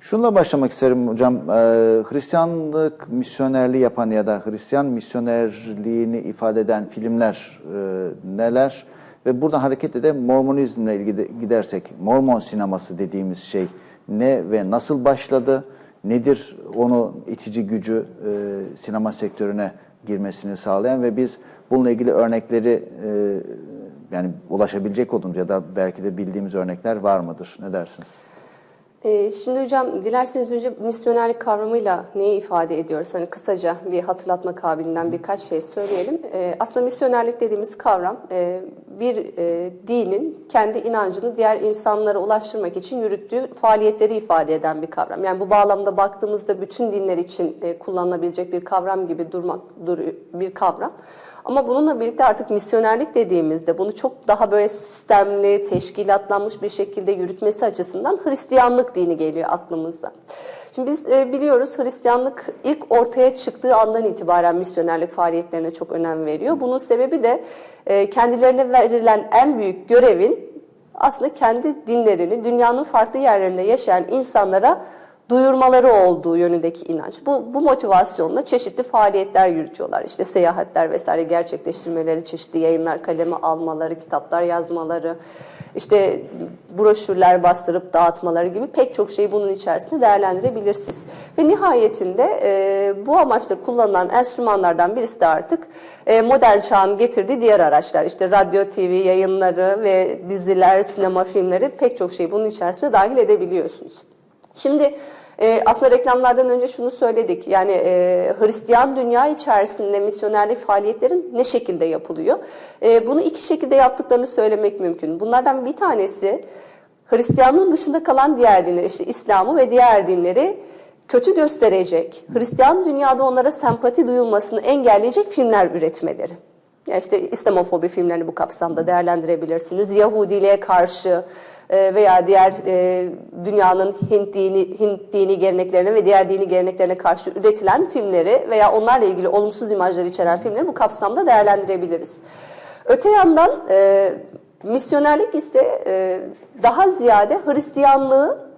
Şunla başlamak isterim hocam. Ee, Hristiyanlık misyonerliği yapan ya da Hristiyan misyonerliğini ifade eden filmler e, neler? Ve buradan hareketle de Mormonizmle ilgili gidersek, Mormon sineması dediğimiz şey ne ve nasıl başladı? Nedir onu itici gücü e, sinema sektörüne girmesini sağlayan ve biz bununla ilgili örnekleri e, yani ulaşabilecek olduğumuz ya da belki de bildiğimiz örnekler var mıdır? Ne dersiniz? Ee, Şimdi hocam dilerseniz önce misyonerlik kavramıyla neyi ifade ediyoruz? Hani kısaca bir hatırlatma kabiliğinden birkaç şey söyleyelim. Ee, Aslında misyonerlik dediğimiz kavram e, bir e, dinin kendi inancını diğer insanlara ulaştırmak için yürüttüğü faaliyetleri ifade eden bir kavram. Yani bu bağlamda baktığımızda bütün dinler için e, kullanılabilecek bir kavram gibi durmak duruyor bir kavram. Ama bununla birlikte artık misyonerlik dediğimizde bunu çok daha böyle sistemli, teşkilatlanmış bir şekilde yürütmesi açısından Hristiyanlık dini geliyor aklımızda. Şimdi biz e, biliyoruz Hristiyanlık ilk ortaya çıktığı andan itibaren misyonerlik faaliyetlerine çok önem veriyor. Bunun sebebi de e, kendilerine verilen en büyük görevin aslında kendi dinlerini dünyanın farklı yerlerinde yaşayan insanlara duyurmaları olduğu yönündeki inanç. Bu, bu motivasyonla çeşitli faaliyetler yürütüyorlar. İşte seyahatler vesaire gerçekleştirmeleri, çeşitli yayınlar, kaleme almaları, kitaplar yazmaları, işte broşürler bastırıp dağıtmaları gibi pek çok şeyi bunun içerisinde değerlendirebilirsiniz. Ve nihayetinde e, bu amaçla kullanılan enstrümanlardan birisi de artık e, modern çağın getirdiği diğer araçlar. İşte radyo, TV yayınları ve diziler, sinema filmleri pek çok şeyi bunun içerisine dahil edebiliyorsunuz. Şimdi e, aslında reklamlardan önce şunu söyledik. Yani e, Hristiyan dünya içerisinde misyonerlik faaliyetlerin ne şekilde yapılıyor? E, bunu iki şekilde yaptıklarını söylemek mümkün. Bunlardan bir tanesi Hristiyanlığın dışında kalan diğer dinler, işte İslam'ı ve diğer dinleri kötü gösterecek, Hristiyan dünyada onlara sempati duyulmasını engelleyecek filmler üretmeleri. Ya işte İslamofobi filmlerini bu kapsamda değerlendirebilirsiniz. Yahudiliğe karşı veya diğer e, dünyanın Hint dini, Hint dini geleneklerine ve diğer dini geleneklerine karşı üretilen filmleri veya onlarla ilgili olumsuz imajlar içeren filmleri bu kapsamda değerlendirebiliriz. Öte yandan e, misyonerlik ise e, daha ziyade Hristiyanlığı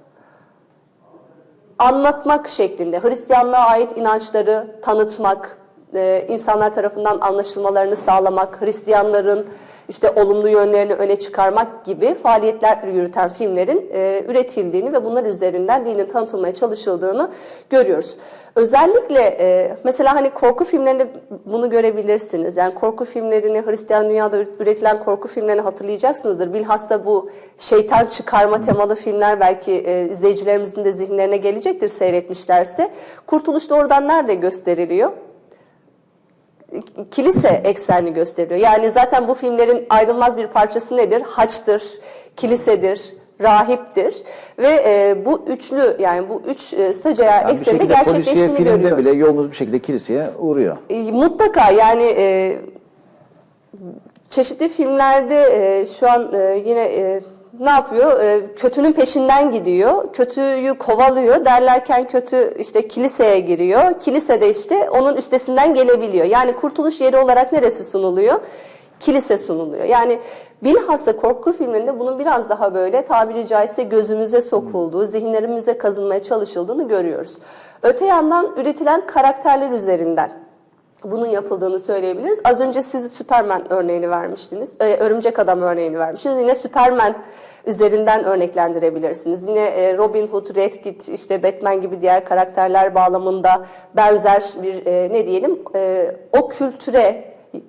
anlatmak şeklinde, Hristiyanlığa ait inançları tanıtmak, e, insanlar tarafından anlaşılmalarını sağlamak, Hristiyanların işte olumlu yönlerini öne çıkarmak gibi faaliyetler yürüten filmlerin e, üretildiğini ve bunlar üzerinden dinin tanıtılmaya çalışıldığını görüyoruz. Özellikle e, mesela hani korku filmlerinde bunu görebilirsiniz. Yani korku filmlerini Hristiyan dünyada üretilen korku filmlerini hatırlayacaksınızdır. Bilhassa bu şeytan çıkarma temalı filmler belki e, izleyicilerimizin de zihinlerine gelecektir seyretmişlerse. Kurtuluşta oradan nerede gösteriliyor? Kilise eksenli gösteriyor. Yani zaten bu filmlerin ayrılmaz bir parçası nedir? Haçtır, kilisedir, rahiptir ve e, bu üçlü yani bu üç e, sacaya Yani ekseninde gerçekleştiğini filmde görüyoruz. bile yolunuz bir şekilde kiliseye uğruyor. E, Mutlaka yani e, çeşitli filmlerde e, şu an e, yine e, ne yapıyor? E, kötünün peşinden gidiyor. Kötüyü kovalıyor. Derlerken kötü işte kiliseye giriyor. Kilisede işte onun üstesinden gelebiliyor. Yani kurtuluş yeri olarak neresi sunuluyor? Kilise sunuluyor. Yani bilhassa korku filmlerinde bunun biraz daha böyle tabiri caizse gözümüze sokulduğu, zihinlerimize kazınmaya çalışıldığını görüyoruz. Öte yandan üretilen karakterler üzerinden bunun yapıldığını söyleyebiliriz. Az önce siz Superman örneğini vermiştiniz. Ee, Örümcek Adam örneğini vermiştiniz. Yine Superman üzerinden örneklendirebilirsiniz. Yine e, Robin Hood, Red Kit, işte Batman gibi diğer karakterler bağlamında benzer bir e, ne diyelim e, o kültüre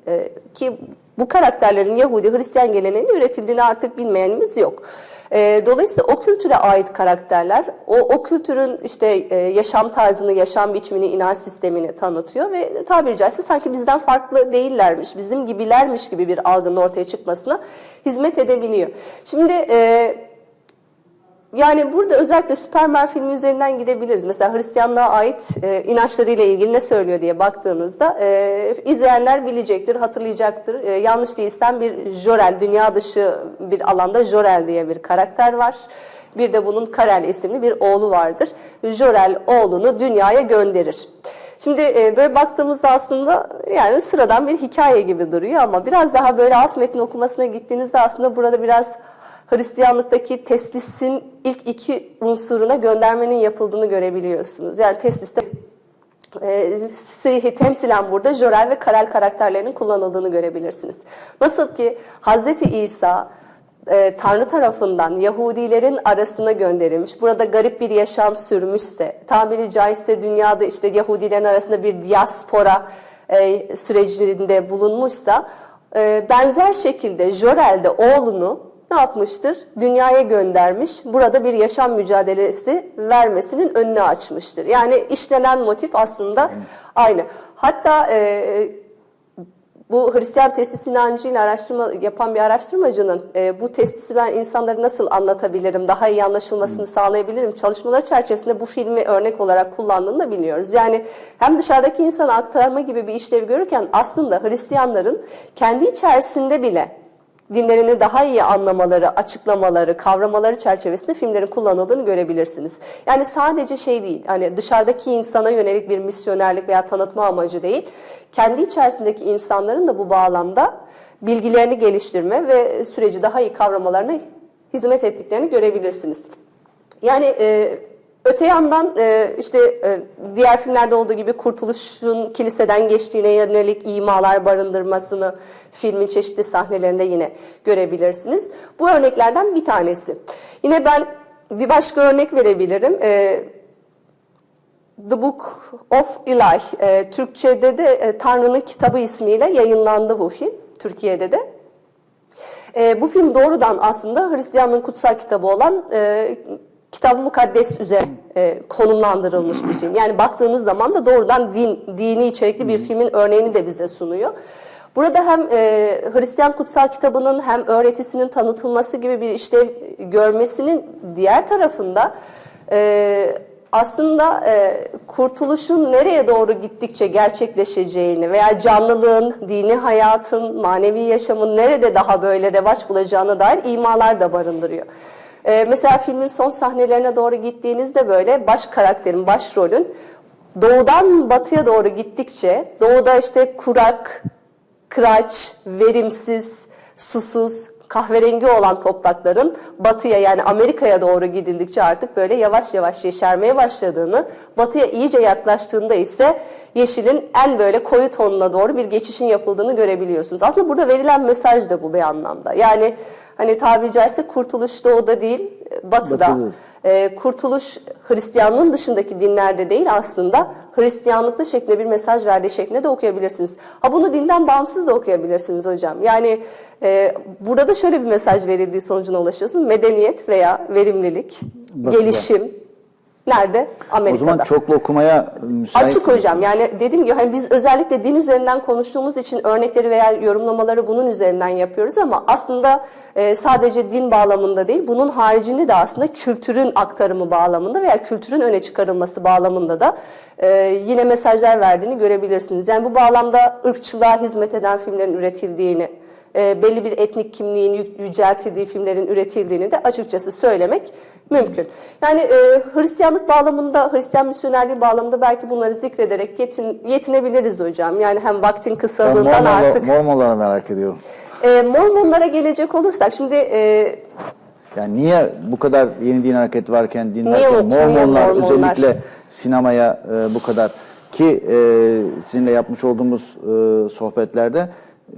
e, ki bu karakterlerin Yahudi, Hristiyan geleneğinde üretildiğini artık bilmeyenimiz yok. E, Dolayısıyla o kültüre ait karakterler, o, o kültürün işte e, yaşam tarzını, yaşam biçimini, inanç sistemini tanıtıyor ve tabiri caizse sanki bizden farklı değillermiş, bizim gibilermiş gibi bir algının ortaya çıkmasına hizmet edebiliyor. Şimdi e, yani burada özellikle Superman filmi üzerinden gidebiliriz. Mesela Hristiyanlığa ait e, inançlarıyla ilgili ne söylüyor diye baktığınızda e, izleyenler bilecektir, hatırlayacaktır. E, yanlış değilsem bir Jorel, dünya dışı bir alanda Jorel diye bir karakter var. Bir de bunun Karel isimli bir oğlu vardır. Jorel oğlunu dünyaya gönderir. Şimdi e, böyle baktığımızda aslında yani sıradan bir hikaye gibi duruyor ama biraz daha böyle alt metin okumasına gittiğinizde aslında burada biraz Hristiyanlıktaki teslisin ilk iki unsuruna göndermenin yapıldığını görebiliyorsunuz. Yani tesliste e, temsilen burada Jörel ve Karel karakterlerinin kullanıldığını görebilirsiniz. Nasıl ki Hazreti İsa e, Tanrı tarafından Yahudilerin arasına gönderilmiş, burada garip bir yaşam sürmüşse, tabiri caizse dünyada işte Yahudilerin arasında bir diaspora e, sürecinde bulunmuşsa, e, benzer şekilde Jörel oğlunu ne yapmıştır? Dünyaya göndermiş, burada bir yaşam mücadelesi vermesinin önünü açmıştır. Yani işlenen motif aslında aynı. Hatta e, bu Hristiyan testis inancıyla araştırma yapan bir araştırmacının e, bu testisi ben insanlara nasıl anlatabilirim, daha iyi anlaşılmasını sağlayabilirim çalışmalar çerçevesinde bu filmi örnek olarak kullandığını da biliyoruz. Yani hem dışarıdaki insana aktarma gibi bir işlev görürken aslında Hristiyanların kendi içerisinde bile dinlerini daha iyi anlamaları, açıklamaları, kavramaları çerçevesinde filmlerin kullanıldığını görebilirsiniz. Yani sadece şey değil, hani dışarıdaki insana yönelik bir misyonerlik veya tanıtma amacı değil, kendi içerisindeki insanların da bu bağlamda bilgilerini geliştirme ve süreci daha iyi kavramalarına hizmet ettiklerini görebilirsiniz. Yani e, Öte yandan e, işte e, diğer filmlerde olduğu gibi kurtuluşun kiliseden geçtiğine yönelik imalar barındırmasını filmin çeşitli sahnelerinde yine görebilirsiniz. Bu örneklerden bir tanesi. Yine ben bir başka örnek verebilirim. E, The Book of Eli, Türkçe'de de Tanrı'nın Kitabı ismiyle yayınlandı bu film, Türkiye'de de. bu film doğrudan aslında Hristiyanlığın kutsal kitabı olan Kitab-ı Mukaddes üzerine e, konumlandırılmış bir film. Yani baktığınız zaman da doğrudan din, dini içerikli bir filmin örneğini de bize sunuyor. Burada hem e, Hristiyan kutsal kitabının hem öğretisinin tanıtılması gibi bir işlev görmesinin diğer tarafında e, aslında e, kurtuluşun nereye doğru gittikçe gerçekleşeceğini veya canlılığın, dini hayatın, manevi yaşamın nerede daha böyle revaç bulacağına dair imalar da barındırıyor. Ee, mesela filmin son sahnelerine doğru gittiğinizde böyle baş karakterin, başrolün doğudan batıya doğru gittikçe doğuda işte kurak, kıraç, verimsiz, susuz, kahverengi olan toprakların batıya yani Amerika'ya doğru gidildikçe artık böyle yavaş yavaş yeşermeye başladığını, batıya iyice yaklaştığında ise yeşilin en böyle koyu tonuna doğru bir geçişin yapıldığını görebiliyorsunuz. Aslında burada verilen mesaj da bu bir anlamda. Yani hani tabiri caizse kurtuluş doğuda değil, batıda. batıda. E, kurtuluş Hristiyanlığın dışındaki dinlerde değil aslında Hristiyanlıkta şeklinde bir mesaj verdiği şeklinde de okuyabilirsiniz. Ha bunu dinden bağımsız da okuyabilirsiniz hocam. Yani e, burada da şöyle bir mesaj verildiği sonucuna ulaşıyorsun. Medeniyet veya verimlilik, Batıda. gelişim, Nerede? Amerika'da. O zaman çoklu okumaya müsait. Açık hocam. Yani dediğim gibi hani biz özellikle din üzerinden konuştuğumuz için örnekleri veya yorumlamaları bunun üzerinden yapıyoruz ama aslında e, sadece din bağlamında değil, bunun haricinde de aslında kültürün aktarımı bağlamında veya kültürün öne çıkarılması bağlamında da e, yine mesajlar verdiğini görebilirsiniz. Yani bu bağlamda ırkçılığa hizmet eden filmlerin üretildiğini, e, belli bir etnik kimliğin yüceltildiği filmlerin üretildiğini de açıkçası söylemek mümkün. Yani e, Hristiyanlık bağlamında, Hristiyan misyonerliği bağlamında belki bunları zikrederek yetin, yetinebiliriz hocam. Yani hem vaktin kısalığından ben Mormonlar, artık... Mormonlara merak ediyorum. E, Mormonlara gelecek olursak, şimdi... E, yani niye bu kadar yeni din hareketi varken dinlerken Mormonlar, niye Mormonlar özellikle sinemaya e, bu kadar ki e, sizinle yapmış olduğumuz e, sohbetlerde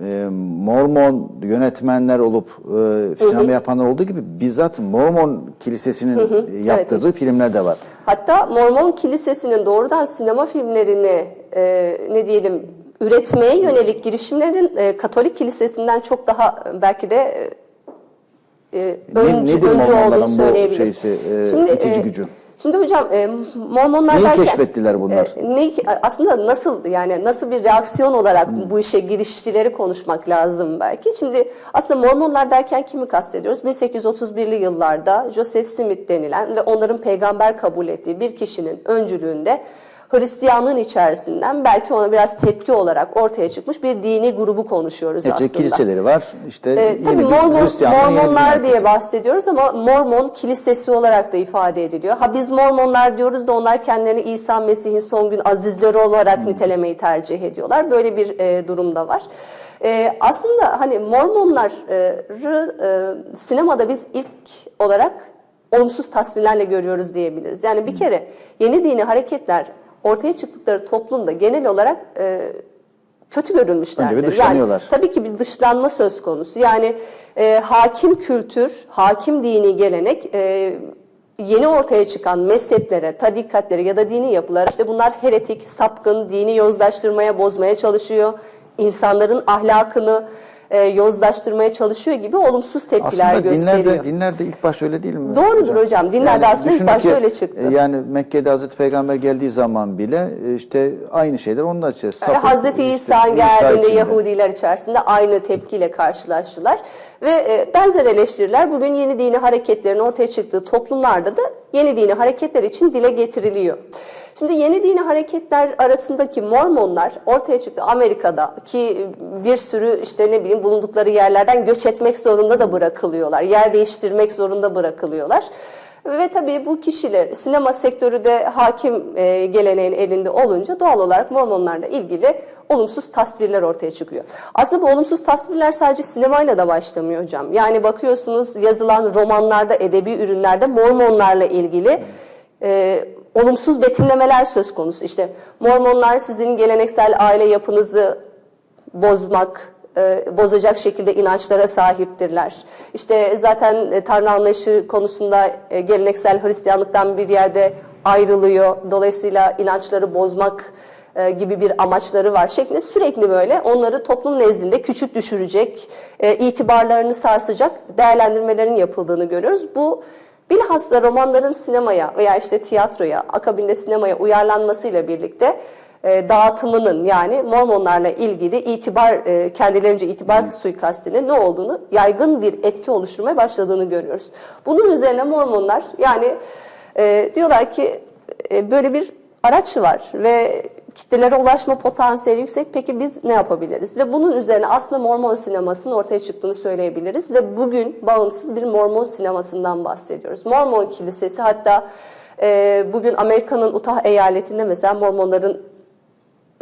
e, Mormon yönetmenler olup e, sinema yapanlar olduğu gibi bizzat Mormon kilisesinin hı hı. yaptırdığı evet, filmler de var. Hatta Mormon kilisesinin doğrudan sinema filmlerini e, ne diyelim üretmeye yönelik girişimlerin e, Katolik kilisesinden çok daha belki de e, öncü, ne, öncü olduğunu söyleyebiliriz. Şeysi, e, Şimdi, itici e, gücü. Şimdi hocam e, Mormonlar Neyi derken... keşfettiler bunlar? E, ne, aslında nasıl yani nasıl bir reaksiyon olarak hmm. bu işe giriştileri konuşmak lazım belki. Şimdi aslında Mormonlar derken kimi kastediyoruz? 1831'li yıllarda Joseph Smith denilen ve onların peygamber kabul ettiği bir kişinin öncülüğünde Hristiyanlığın içerisinden belki ona biraz tepki olarak ortaya çıkmış bir dini grubu konuşuyoruz Neticede aslında. kiliseleri var. İşte yeni tabii Mormon, Mormonlar diye bahsediyoruz ama Mormon kilisesi olarak da ifade ediliyor. Ha biz Mormonlar diyoruz da onlar kendilerini İsa Mesih'in son gün azizleri olarak nitelemeyi tercih ediyorlar. Böyle bir e, durumda var. E, aslında hani Mormonları e, sinemada biz ilk olarak olumsuz tasvirlerle görüyoruz diyebiliriz. Yani bir kere yeni dini hareketler ortaya çıktıkları toplumda genel olarak e, kötü görülmüşlerdir. Önce bir dışlanıyorlar. Yani, tabii ki bir dışlanma söz konusu. Yani e, hakim kültür, hakim dini gelenek e, yeni ortaya çıkan mezheplere, tarikatlere ya da dini yapılara işte bunlar heretik, sapkın, dini yozlaştırmaya, bozmaya çalışıyor. İnsanların ahlakını e, yozlaştırmaya çalışıyor gibi olumsuz tepkiler Aslında gösteriyor. dinlerde, dinlerde ilk başta öyle değil mi? Doğrudur hocam. Dinlerde aslında ilk ki, öyle çıktı. e, Yani Mekke'de Hazreti Peygamber geldiği zaman bile e, işte aynı şeyler onlar işte. E, sapık, Hazreti işte, İsa geldiğinde. Yahudiler içerisinde aynı tepkiyle karşılaştılar. Ve e, benzer eleştiriler bugün yeni dini hareketlerin ortaya çıktığı toplumlarda da yeni dini hareketler için dile getiriliyor. Şimdi yeni dini hareketler arasındaki Mormonlar ortaya çıktı Amerika'da ki bir sürü işte ne bileyim bulundukları yerlerden göç etmek zorunda da bırakılıyorlar. Yer değiştirmek zorunda bırakılıyorlar. Ve tabii bu kişiler sinema sektörü de hakim e, geleneğin elinde olunca doğal olarak Mormonlarla ilgili olumsuz tasvirler ortaya çıkıyor. Aslında bu olumsuz tasvirler sadece sinemayla da başlamıyor hocam. Yani bakıyorsunuz yazılan romanlarda, edebi ürünlerde Mormonlarla ilgili e, olumsuz betimlemeler söz konusu. İşte Mormonlar sizin geleneksel aile yapınızı bozmak, e, bozacak şekilde inançlara sahiptirler. İşte zaten e, Tanrı anlayışı konusunda e, geleneksel Hristiyanlıktan bir yerde ayrılıyor. Dolayısıyla inançları bozmak gibi bir amaçları var şeklinde sürekli böyle onları toplum nezdinde küçük düşürecek, itibarlarını sarsacak değerlendirmelerin yapıldığını görüyoruz. Bu bilhassa romanların sinemaya veya işte tiyatroya, akabinde sinemaya uyarlanmasıyla birlikte e, dağıtımının yani Mormonlarla ilgili itibar e, kendilerince itibar suikastinin ne olduğunu yaygın bir etki oluşturmaya başladığını görüyoruz. Bunun üzerine Mormonlar yani e, diyorlar ki böyle bir araç var ve kitlelere ulaşma potansiyeli yüksek. Peki biz ne yapabiliriz? Ve bunun üzerine aslında Mormon sinemasının ortaya çıktığını söyleyebiliriz ve bugün bağımsız bir Mormon sinemasından bahsediyoruz. Mormon kilisesi hatta e, bugün Amerika'nın Utah eyaletinde mesela Mormonların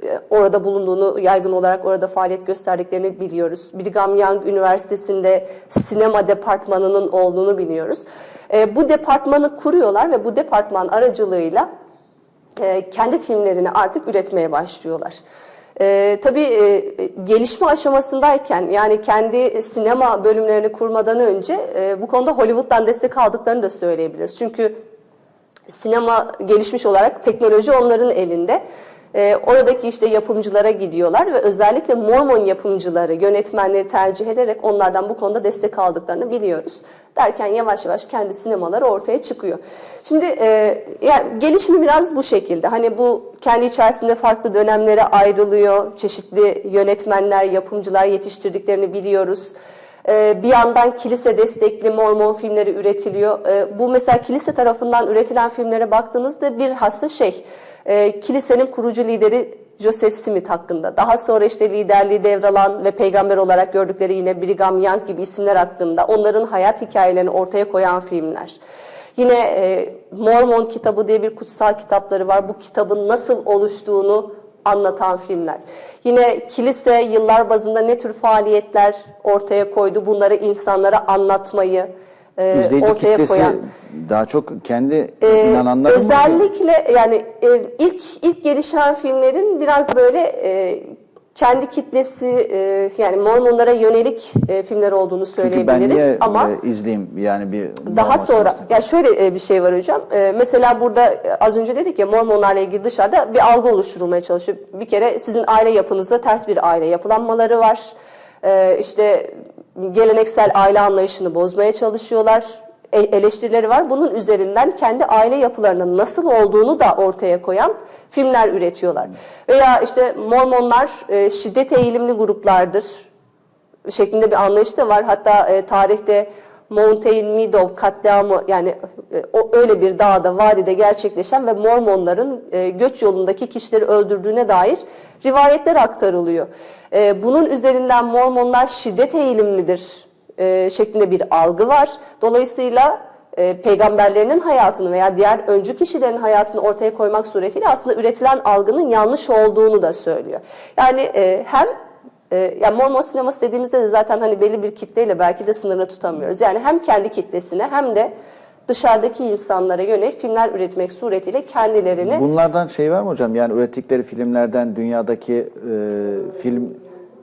e, orada bulunduğunu, yaygın olarak orada faaliyet gösterdiklerini biliyoruz. Brigham Young Üniversitesi'nde sinema departmanının olduğunu biliyoruz. E, bu departmanı kuruyorlar ve bu departman aracılığıyla e, kendi filmlerini artık üretmeye başlıyorlar. E, tabii e, gelişme aşamasındayken yani kendi sinema bölümlerini kurmadan önce e, bu konuda Hollywood'dan destek aldıklarını da söyleyebiliriz. Çünkü sinema gelişmiş olarak teknoloji onların elinde. Ee, oradaki işte yapımcılara gidiyorlar ve özellikle Mormon yapımcıları, yönetmenleri tercih ederek onlardan bu konuda destek aldıklarını biliyoruz. Derken yavaş yavaş kendi sinemaları ortaya çıkıyor. Şimdi e, yani gelişimi biraz bu şekilde. Hani bu kendi içerisinde farklı dönemlere ayrılıyor. Çeşitli yönetmenler, yapımcılar yetiştirdiklerini biliyoruz. Ee, bir yandan kilise destekli Mormon filmleri üretiliyor. Ee, bu mesela kilise tarafından üretilen filmlere baktığınızda bir hassa şey, e, kilisenin kurucu lideri Joseph Smith hakkında. Daha sonra işte liderliği devralan ve peygamber olarak gördükleri yine Brigham Young gibi isimler hakkında onların hayat hikayelerini ortaya koyan filmler. Yine e, Mormon kitabı diye bir kutsal kitapları var. Bu kitabın nasıl oluştuğunu anlatan filmler. Yine kilise yıllar bazında ne tür faaliyetler ortaya koydu, bunları insanlara anlatmayı e, İzleyici ortaya koyan. daha çok kendi Ee, inananları mı? özellikle yani e, ilk ilk gelişen filmlerin biraz böyle e, kendi kitlesi e, yani Mormonlara yönelik e, filmler olduğunu Çünkü ben söyleyebiliriz niye ama e, izleyeyim yani bir daha sonra ya şöyle e, bir şey var hocam. E, mesela burada e, az önce dedik ya Mormonlarla ilgili dışarıda bir algı oluşturulmaya çalışıyor. Bir kere sizin aile yapınızda ters bir aile yapılanmaları var. E, işte geleneksel aile anlayışını bozmaya çalışıyorlar. E, eleştirileri var. Bunun üzerinden kendi aile yapılarının nasıl olduğunu da ortaya koyan filmler üretiyorlar. Veya işte Mormonlar e, şiddet eğilimli gruplardır şeklinde bir anlayış da var. Hatta e, tarihte Mountain Meadow katliamı yani o öyle bir dağda, vadide gerçekleşen ve Mormonların e, göç yolundaki kişileri öldürdüğüne dair rivayetler aktarılıyor. E, bunun üzerinden Mormonlar şiddet eğilimlidir e, şeklinde bir algı var. Dolayısıyla e, peygamberlerinin hayatını veya diğer öncü kişilerin hayatını ortaya koymak suretiyle aslında üretilen algının yanlış olduğunu da söylüyor. Yani e, hem e, yani Mormon sineması dediğimizde de zaten hani belli bir kitleyle belki de sınırını tutamıyoruz. Yani hem kendi kitlesine hem de dışarıdaki insanlara yönelik filmler üretmek suretiyle kendilerini Bunlardan şey var mı hocam? Yani ürettikleri filmlerden dünyadaki e, film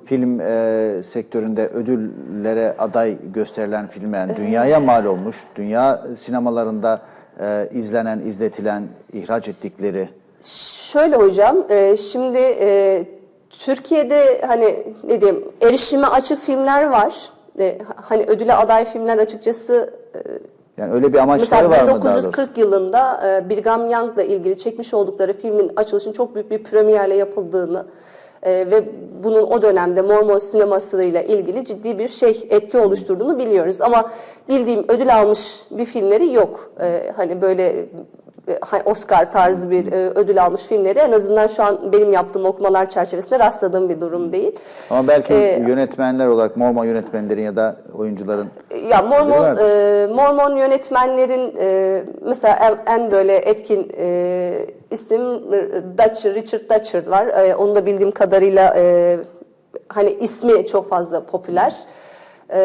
film e, sektöründe ödüllere aday gösterilen filmler, yani dünyaya mal olmuş, dünya sinemalarında e, izlenen, izletilen, ihraç ettikleri Şöyle hocam, e, şimdi e, Türkiye'de hani ne diyeyim erişime açık filmler var. E, hani ödüle aday filmler açıkçası e, yani öyle bir amaçları Mesela var mı doğrusu? 1940 yılında e, Brigham Young'la ilgili çekmiş oldukları filmin açılışının çok büyük bir premierle yapıldığını e, ve bunun o dönemde Mormon sinemasıyla ilgili ciddi bir şey etki oluşturduğunu biliyoruz. Ama bildiğim ödül almış bir filmleri yok. E, hani böyle Oscar tarzı bir e, ödül almış filmleri en azından şu an benim yaptığım okumalar çerçevesinde rastladığım bir durum değil. Ama belki Ee, yönetmenler olarak Mormon yönetmenlerin ya da oyuncuların Ya Mormon e, Mormon yönetmenlerin e, mesela en, en böyle etkin e, isim Dutcher, Richard Dutcher var. E, onu da bildiğim kadarıyla e, hani ismi çok fazla popüler. E,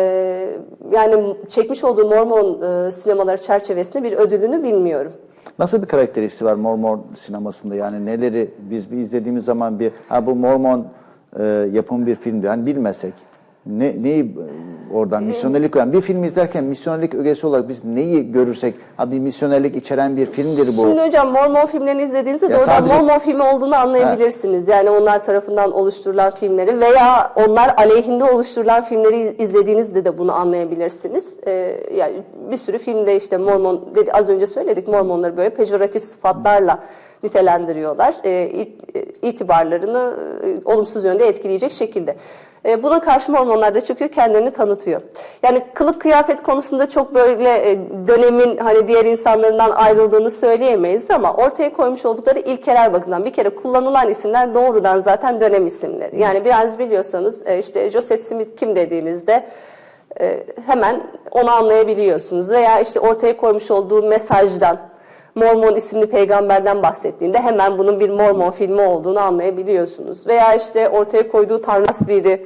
yani çekmiş olduğu Mormon e, sinemaları çerçevesinde bir ödülünü bilmiyorum. Nasıl bir karakteristiği var Mormon sinemasında? Yani neleri biz bir izlediğimiz zaman bir ha bu Mormon e, yapım bir filmdir. Hani bilmesek ne neyi e, oradan misyonerlik yani bir film izlerken misyonerlik ögesi olarak biz neyi görürsek ha bir misyonerlik içeren bir filmdir bu. Şimdi hocam Mormon filmlerini izlediğinizde doğrudan sadece- Mormon filmi olduğunu anlayabilirsiniz. Yani onlar tarafından oluşturulan filmleri veya onlar aleyhinde oluşturulan filmleri izlediğinizde de bunu anlayabilirsiniz. Ee, yani bir sürü filmde işte Mormon, dedi, az önce söyledik Mormonları böyle pejoratif sıfatlarla nitelendiriyorlar. Ee, it- itibarlarını e, olumsuz yönde etkileyecek şekilde. E, Buna karşı Mormonlar da çıkıyor, kendilerini tanıtıyor. Yani kılık kıyafet konusunda çok böyle e, dönemin hani diğer insanlarından ayrıldığını söyleyemeyiz ama ortaya koymuş oldukları ilkeler bakımından bir kere kullanılan isimler doğrudan zaten dönem isimleri. Yani biraz biliyorsanız e, işte Joseph Smith kim dediğinizde hemen onu anlayabiliyorsunuz. Veya işte ortaya koymuş olduğu mesajdan Mormon isimli peygamberden bahsettiğinde hemen bunun bir Mormon filmi olduğunu anlayabiliyorsunuz. Veya işte ortaya koyduğu tanrı tasviri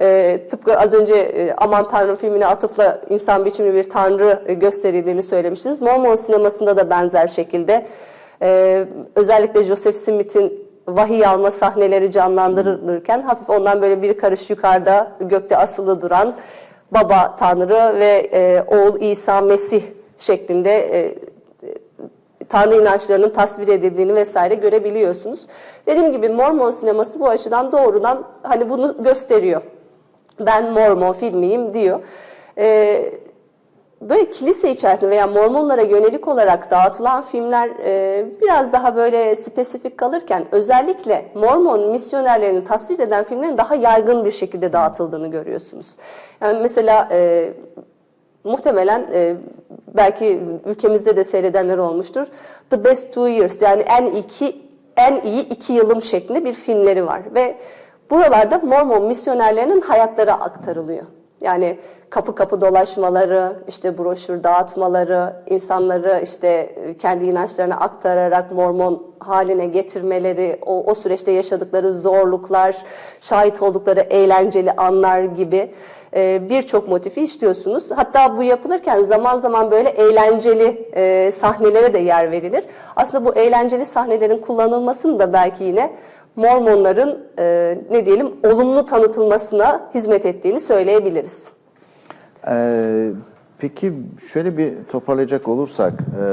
e, tıpkı az önce e, Aman Tanrım filmine atıfla insan biçimli bir tanrı e, gösterildiğini söylemiştiniz. Mormon sinemasında da benzer şekilde e, özellikle Joseph Smith'in vahiy alma sahneleri canlandırılırken hafif ondan böyle bir karış yukarıda gökte asılı duran baba tanrı ve e, oğul İsa Mesih şeklinde e, Tanrı inançlarının tasvir edildiğini vesaire görebiliyorsunuz. Dediğim gibi Mormon sineması bu açıdan doğrudan hani bunu gösteriyor. Ben Mormon filmiyim diyor. Ee, böyle kilise içerisinde veya Mormonlara yönelik olarak dağıtılan filmler e, biraz daha böyle spesifik kalırken özellikle Mormon misyonerlerini tasvir eden filmlerin daha yaygın bir şekilde dağıtıldığını görüyorsunuz. Yani mesela e, muhtemelen e, belki ülkemizde de seyredenler olmuştur. The Best Two Years yani en iki en iyi iki yılım şeklinde bir filmleri var ve buralarda Mormon misyonerlerinin hayatları aktarılıyor. Yani kapı kapı dolaşmaları, işte broşür dağıtmaları, insanları işte kendi inançlarına aktararak Mormon haline getirmeleri, o, o süreçte yaşadıkları zorluklar, şahit oldukları eğlenceli anlar gibi e, birçok motifi işliyorsunuz. Hatta bu yapılırken zaman zaman böyle eğlenceli e, sahnelere de yer verilir. Aslında bu eğlenceli sahnelerin kullanılmasını da belki yine Mormonların e, ne diyelim olumlu tanıtılmasına hizmet ettiğini söyleyebiliriz. Ee, peki şöyle bir toparlayacak olursak e,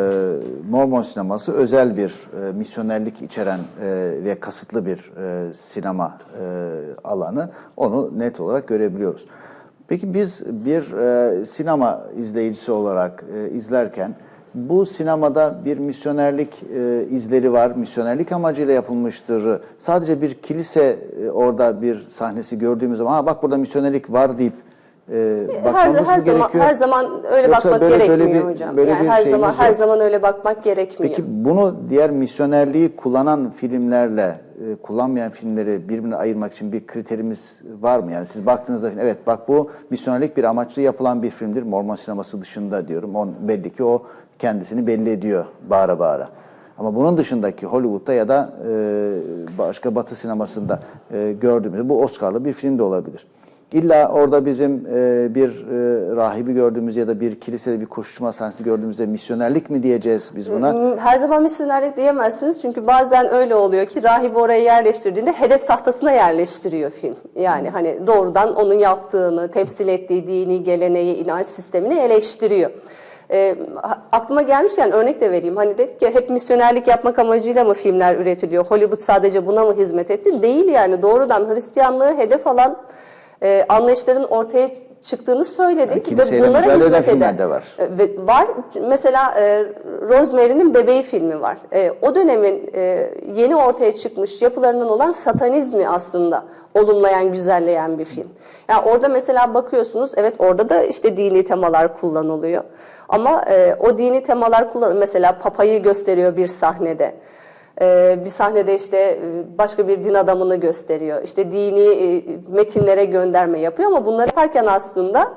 Mormon sineması özel bir e, misyonerlik içeren e, ve kasıtlı bir e, sinema e, alanı. Onu net olarak görebiliyoruz. Peki biz bir e, sinema izleyicisi olarak e, izlerken bu sinemada bir misyonerlik e, izleri var, misyonerlik amacıyla yapılmıştır. Sadece bir kilise e, orada bir sahnesi gördüğümüz zaman ha bak burada misyonerlik var deyip e, Her, bakmamız her mı zaman gerekiyor? her zaman öyle Yoksa bakmak böyle- böyle gerekmiyor bir- hocam. böyle yani bir her zaman her yok. zaman öyle bakmak gerekmiyor. Peki bunu diğer misyonerliği kullanan filmlerle e, kullanmayan filmleri birbirine ayırmak için bir kriterimiz var mı? Yani siz baktığınızda evet bak bu misyonerlik bir amaçlı yapılan bir filmdir. Mormon sineması dışında diyorum. On, belli ki o kendisini belli ediyor bağıra bağıra. Ama bunun dışındaki Hollywood'da ya da e, başka batı sinemasında e, gördüğümüz bu Oscar'lı bir film de olabilir. İlla orada bizim e, bir e, rahibi gördüğümüz ya da bir kilisede bir koşuşturma sahnesi gördüğümüzde misyonerlik mi diyeceğiz biz buna? Her zaman misyonerlik diyemezsiniz çünkü bazen öyle oluyor ki rahibi oraya yerleştirdiğinde hedef tahtasına yerleştiriyor film. Yani hani doğrudan onun yaptığını, temsil ettiği dini, geleneği, inanç sistemini eleştiriyor. E, aklıma gelmişken örnek de vereyim. Hani dedik ya hep misyonerlik yapmak amacıyla mı filmler üretiliyor? Hollywood sadece buna mı hizmet etti? Değil yani doğrudan Hristiyanlığı hedef alan e, anlayışların ortaya çıktığını söyledik. Yani kimseyle mücadele eden filmler de var. E, Ve var mesela e, Rosemary'nin Bebeği filmi var. E, o dönemin e, yeni ortaya çıkmış yapılarından olan satanizmi aslında olumlayan, güzelleyen bir film. Yani orada mesela bakıyorsunuz evet orada da işte dini temalar kullanılıyor. Ama e, o dini temalar kullan mesela papayı gösteriyor bir sahnede. Ee, bir sahnede işte e, başka bir din adamını gösteriyor. İşte dini e, metinlere gönderme yapıyor ama bunları yaparken aslında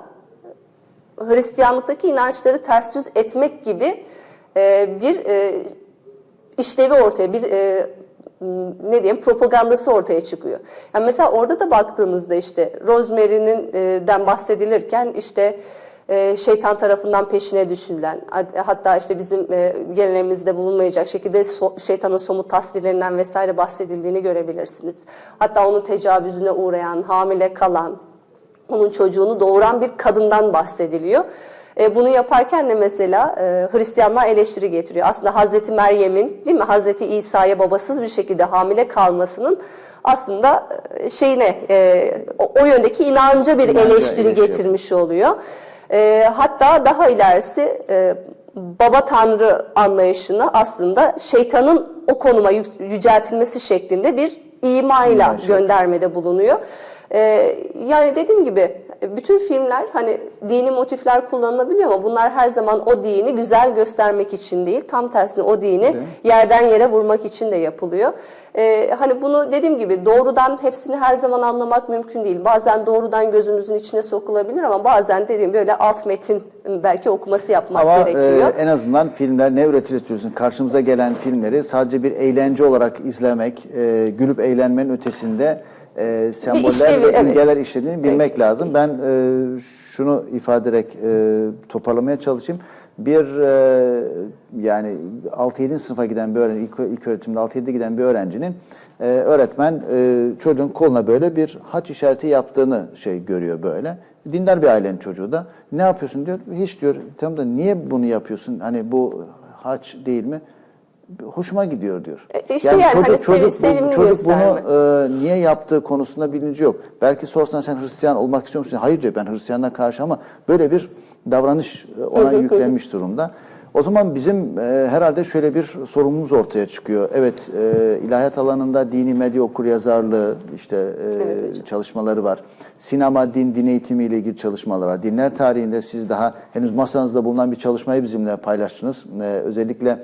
Hristiyanlıktaki inançları ters yüz etmek gibi e, bir işlevi ortaya, bir ne diyeyim propagandası ortaya çıkıyor. Yani mesela orada da baktığınızda işte Rosemary'nin e, den bahsedilirken işte şeytan tarafından peşine düşülen hat- hatta işte bizim e, geleneğimizde bulunmayacak şekilde şeytanın somut tasvirlerinden vesaire bahsedildiğini görebilirsiniz. Hatta onun tecavüzüne uğrayan, hamile kalan, onun çocuğunu doğuran bir kadından bahsediliyor. E, bunu yaparken de mesela e, Hristiyanlığa eleştiri getiriyor. Aslında Hazreti Meryem'in değil mi Hazreti İsa'ya babasız bir şekilde hamile kalmasının aslında e, şeyine e, o, o yöndeki inanca bir İnanca eleştiri eleştiri. getirmiş oluyor. E, hatta daha ilerisi e, baba tanrı anlayışını aslında şeytanın o konuma yüceltilmesi şeklinde bir imayla İma göndermede bulunuyor. Ee, yani dediğim gibi bütün filmler hani dini motifler kullanılabiliyor ama bunlar her zaman o dini güzel göstermek için değil. Tam tersine o dini yerden yere vurmak için de yapılıyor. Ee, hani bunu dediğim gibi doğrudan hepsini her zaman anlamak mümkün değil. Bazen doğrudan gözümüzün içine sokulabilir ama bazen dediğim böyle alt metin belki okuması yapmak Ama gerekiyor. e, en azından filmler ne üretilirse karşımıza gelen filmleri sadece bir eğlence olarak izlemek, e, gülüp eğlenmenin ötesinde e, semboller işlevi, ve evet. imgeler işlediğini bilmek lazım. Ben e, şunu ifade ederek e, toparlamaya çalışayım. Bir e, yani 6-7 sınıfa giden bir öğrenci, ilk, ilk öğretimde 6-7 giden bir öğrencinin e, öğretmen e, çocuğun koluna böyle bir haç işareti yaptığını şey görüyor böyle. Dindar bir ailenin çocuğu da. Ne yapıyorsun diyor. Hiç diyor. Tamam da niye bunu yapıyorsun? Hani bu haç değil mi? Hoşuma gidiyor diyor. E, işte yani hani sevi- bu- sevimli çocuk gösterme. bunu e, niye yaptığı konusunda bilinci yok. Belki sorsan sen Hristiyan olmak istiyor musun? Hayır diyor ben Hristiyanlığa karşı ama böyle bir davranış e, ona yüklenmiş durumda. O zaman bizim e, herhalde şöyle bir sorunumuz ortaya çıkıyor. Evet, e, ilahiyat alanında dini medya okur yazarlığı işte e, Evet çalışmaları var. Sinema, din, din eğitimi ile ilgili çalışmalar var. Dinler tarihinde siz daha henüz masanızda bulunan bir çalışmayı bizimle paylaştınız. E, özellikle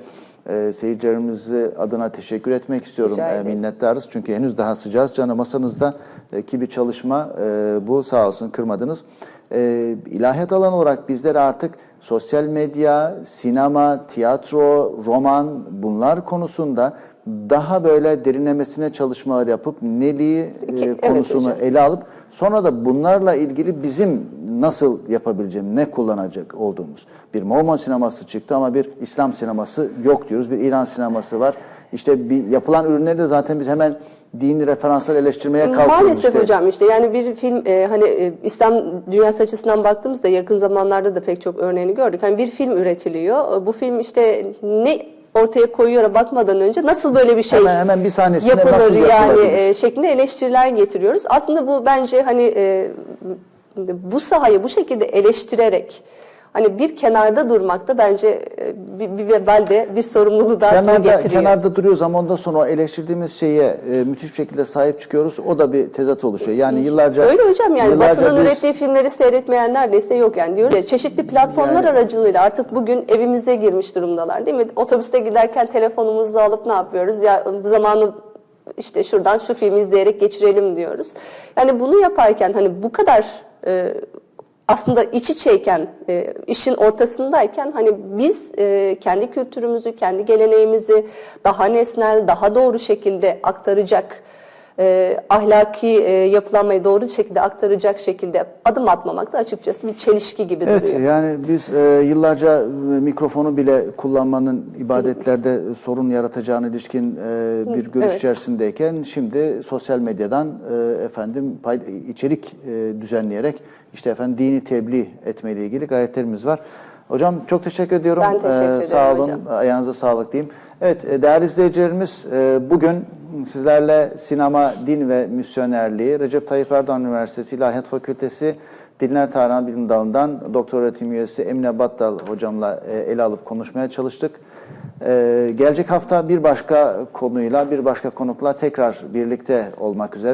e, seyircilerimizi adına teşekkür etmek istiyorum. E, minnettarız. Çünkü henüz daha sıcağız canı masanızda e, ki bir çalışma e, bu sağ olsun kırmadınız. E, ilahiyat alanı olarak bizler artık sosyal medya, sinema, tiyatro, roman bunlar konusunda daha böyle derinlemesine çalışmalar yapıp neliği e, evet konusunu hocam. ele alıp sonra da bunlarla ilgili bizim nasıl yapabileceğimiz, ne kullanacak olduğumuz. Bir Mormon sineması çıktı ama bir İslam sineması yok diyoruz. Bir İran sineması var. İşte bir yapılan ürünleri de zaten biz hemen dini referanslar eleştirmeye kalkıyoruz. Maalesef işte. hocam işte yani bir film e, hani e, İslam dünyası açısından baktığımızda yakın zamanlarda da pek çok örneğini gördük. Hani bir film üretiliyor. E, Bu film işte ne ortaya koyuyor bakmadan önce nasıl böyle bir şey Hemen- hemen bir yapılır nasıl yani e, şeklinde eleştiriler getiriyoruz. Aslında bu bence hani e, bu sahayı bu şekilde eleştirerek hani bir kenarda durmak da bence e, bir, bir vebalde bir sorumluluğu da aslında Kenarda, getiriyor. kenarda duruyoruz ama ondan sonra o eleştirdiğimiz şeye e, müthiş bir şekilde sahip çıkıyoruz. O da bir tezat oluşuyor. Yani yıllarca Öyle hocam yani Batı'nın biz- ürettiği filmleri seyretmeyen neredeyse yok yani diyoruz ya, çeşitli platformlar Yani- aracılığıyla artık bugün evimize girmiş durumdalar değil mi? Otobüste giderken telefonumuzu alıp ne yapıyoruz? Ya zamanı işte şuradan şu filmi izleyerek geçirelim diyoruz. Yani bunu yaparken hani bu kadar e, aslında iç içeyken, e, işin ortasındayken hani biz e, kendi kültürümüzü, kendi geleneğimizi daha nesnel, daha doğru şekilde aktaracak, e, ahlaki e, yapılanmayı doğru şekilde aktaracak şekilde adım atmamak da açıkçası bir çelişki gibi Evet duruyor. yani biz e, yıllarca e, mikrofonu bile kullanmanın ibadetlerde sorun yaratacağına ilişkin e, bir görüş Evet. içerisindeyken şimdi sosyal medyadan e, efendim pay, içerik e, düzenleyerek işte efendim dini tebliğ etmeyle ilgili gayretlerimiz var. Hocam çok teşekkür ediyorum. Ben teşekkür ederim Sağ olun. hocam. Ayağınıza sağlık diyeyim. Evet e, değerli izleyicilerimiz e, bugün sizlerle sinema, din ve misyonerliği Recep Tayyip Erdoğan Üniversitesi İlahiyat Fakültesi Dinler Tarihi Bilim Dalı'ndan doktor öğretim üyesi Emine Battal hocamla e, ele alıp konuşmaya çalıştık. Gelecek hafta bir başka konuyla, bir başka konukla tekrar birlikte olmak üzere.